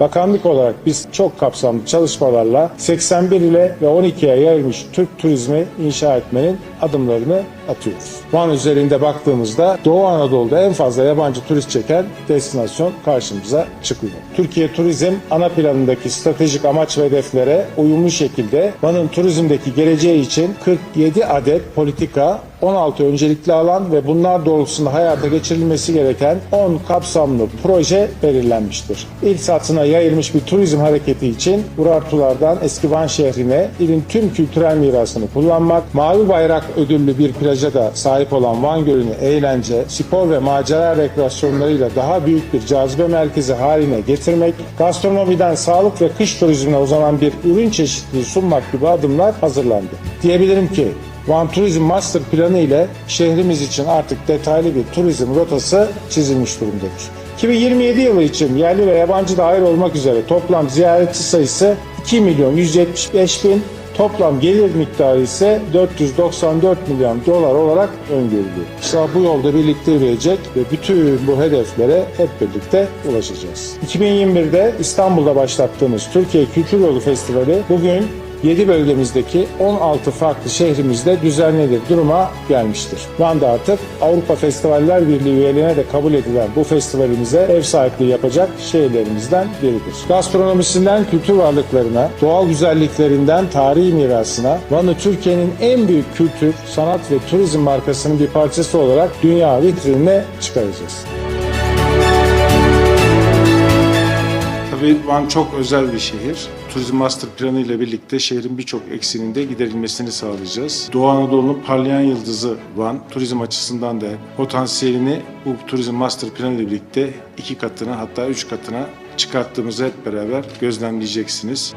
bakanlık olarak biz çok kapsamlı çalışmalarla 81 ile ve 12'ye yayılmış Türk turizmi inşa etmenin adımlarını atıyoruz. Van üzerinde baktığımızda Doğu Anadolu'da en fazla yabancı turist çeken destinasyon karşımıza çıkıyor. Türkiye Turizm ana planındaki stratejik amaç ve hedeflere uyumlu şekilde Van'ın turizmdeki geleceği için 47 adet politika, 16 öncelikli alan ve bunlar doğrultusunda hayata geçirilmesi gereken 10 kapsamlı proje belirlenmiştir. İlk satına yayılmış bir turizm hareketi için Urartulardan eski Van şehrine ilin tüm kültürel mirasını kullanmak, Mavi Bayrak ödüllü bir plaja da sahip olan Van Gölü'nü eğlence, spor ve macera rekreasyonlarıyla daha büyük bir cazibe merkezi haline getirmek, gastronomiden sağlık ve kış turizmine uzanan bir ürün çeşitliliği sunmak gibi adımlar hazırlandı. Diyebilirim ki Van Turizm Master Planı ile şehrimiz için artık detaylı bir turizm rotası çizilmiş durumdadır. 2027 yılı için yerli ve yabancı dahil olmak üzere toplam ziyaretçi sayısı 2 milyon 175 bin, toplam gelir miktarı ise 494 milyon dolar olarak öngörülüyor. İşte bu yolda birlikte yürüyecek ve bütün bu hedeflere hep birlikte ulaşacağız. 2021'de İstanbul'da başlattığımız Türkiye Kültür Yolu Festivali bugün 7 bölgemizdeki 16 farklı şehrimizde düzenlenir duruma gelmiştir. Van'da artık Avrupa Festivaller Birliği üyeliğine de kabul edilen bu festivalimize ev sahipliği yapacak şehirlerimizden biridir. Gastronomisinden kültür varlıklarına, doğal güzelliklerinden tarihi mirasına Van'ı Türkiye'nin en büyük kültür, sanat ve turizm markasının bir parçası olarak dünya vitrinine çıkaracağız. Tabii Van çok özel bir şehir. Turizm Master Planı ile birlikte şehrin birçok eksiğinin de giderilmesini sağlayacağız. Doğu Anadolu'nun parlayan yıldızı Van, turizm açısından da potansiyelini bu Turizm Master Planı ile birlikte iki katına hatta üç katına çıkarttığımızı hep beraber gözlemleyeceksiniz.